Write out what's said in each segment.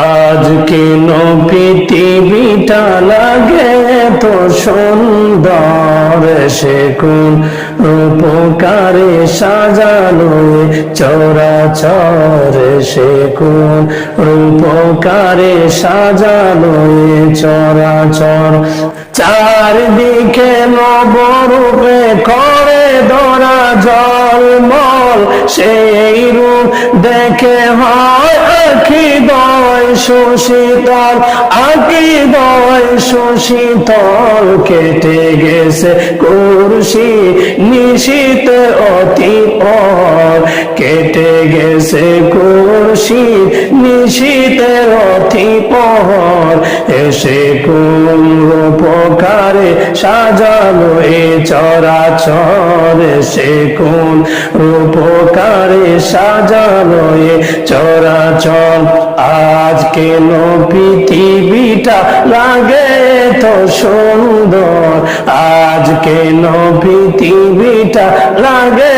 আজ কেন পৃথিবীটা লাগে তো সুন্দর। সে কোন রূপকারে সাজানো চরাচর। সে কোন রূপকারে সাজানো চরাচর। চারদিকে নবরূপে করে দরা জলমল সেই রূপ দেখে হয় আখি দয় সুশীতল আখি দয় সুশীতল কেটে গেছে কুরসি নিশীত অতি পর কেটে গেছে কুরসি নিশীতের পর এসে কোন রূপকারে সাজানো এ চরাচর। এসে কোন রূপকারে সাজালো এ চরাচর। আজ কেন পৃথিবীটা লাগে তো সুন্দর। আজ কেন পৃথিবীটা লাগে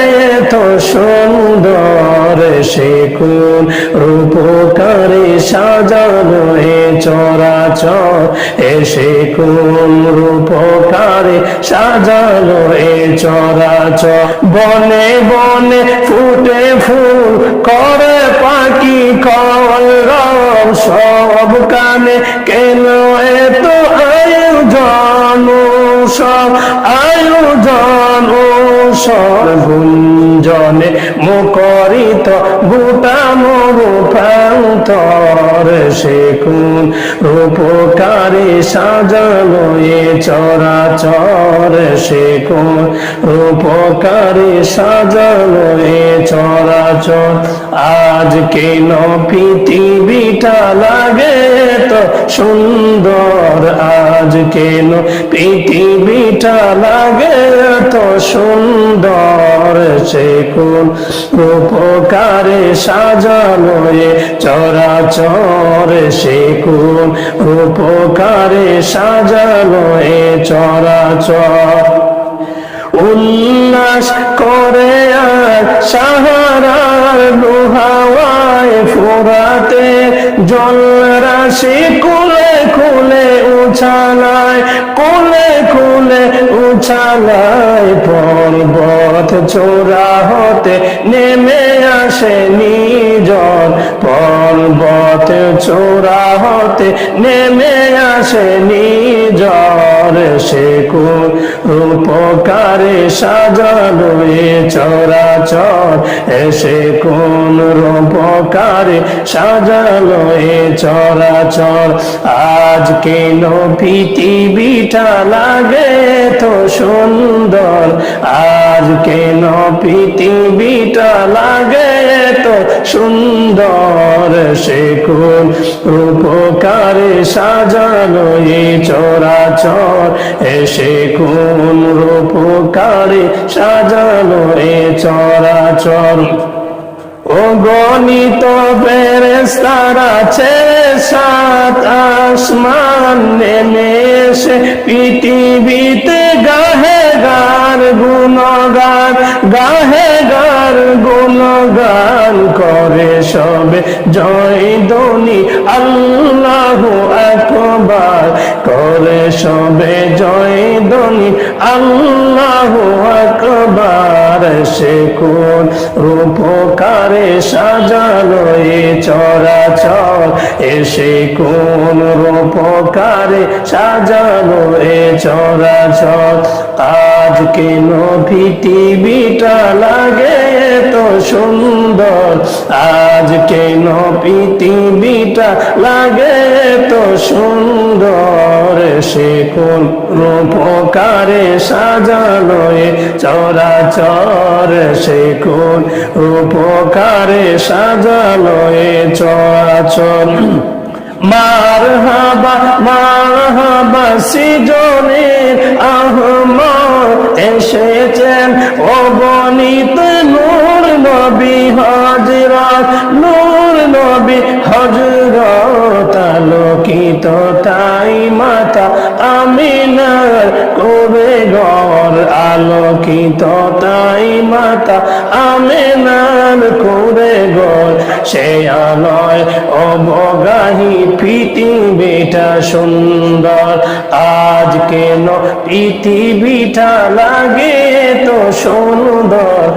তো সুন্দর। সে কোন রূপকারে সাজানো এ চরাচর। এসে কোন রূপকারে সাজানো এ চরাচর। বনে বনে ফুটে ফুল করে পাখি, কলরব সব কানে মরুপান্তর শেখুন, রূপকারে সাজানো এ চরাচর চর শেখুন, রূপকারে সাজানো এ চরাচর। আজ কেন পৃথিবীটা লাগে তো সুন্দর আজ কেন পৃথিবীটা লাগে তো সুন্দর? সে কোন রূপকারে সাজানো চরাচর সে কোন রূপকারে সাজানো চরাচর। উল্লাস করে সাহারার লোহাওয়ায় ফোরাতে, জল রাশি কুলে কুলে উছালায় কুলে খুলে উছালায় পর্বত চোরা হতে নেমে আসে নিজন পর্বত চোরা হতে নেমে আসে নিজর সে কোন রূপকারে সাজানো চরাচর। এসে কোন রূপকারে সাজানো চরাচর। আজ কেন পৃথিবীটা লাগে তো সুন্দর? আজ কেন পৃথিবীটা লাগে তো সুন্দর? সে কোন রূপকারে সাজানো চরাচর? এসে কোন রূপকারে সাজানো এ চরাচর। ও গণিত ফেরেস্তারা ছেড়ে সাত আসমান নেমে এসে, পৃথিবীতে গাহে গার গুণগান, গাহে গার গুণগান করে সবে জয় দনি আল্লাহ একবার করে সবে জয় দনি আল্লাহ একবার সে কোন রূপকারে সাজালো এ চরাচর এসে কোন রূপকারে সাজালো এ চরাচর। আজ কেন পৃথিবীটা লাগে তো সুন্দর? আজ কেন পৃথিবীটা লাগে তো সুন্দর? সে কোন রূপকারে সাজানো এ চরাচর? সে কোন রূপকারে সাজানো এ চরাচর? মার হাবা মার হাবা সিজনের আহমদ এসেছেন অগণিত নূর নবী হজরত নূর নবী হজরত মাতা আমিনার করে গর আলোকিত, তাই মাতা আমেনার করে গোল সে আলোয় অবগাহী পৃথিবীটা সুন্দর। আজ কেন পৃথিবীটা লাগে তো সুন্দর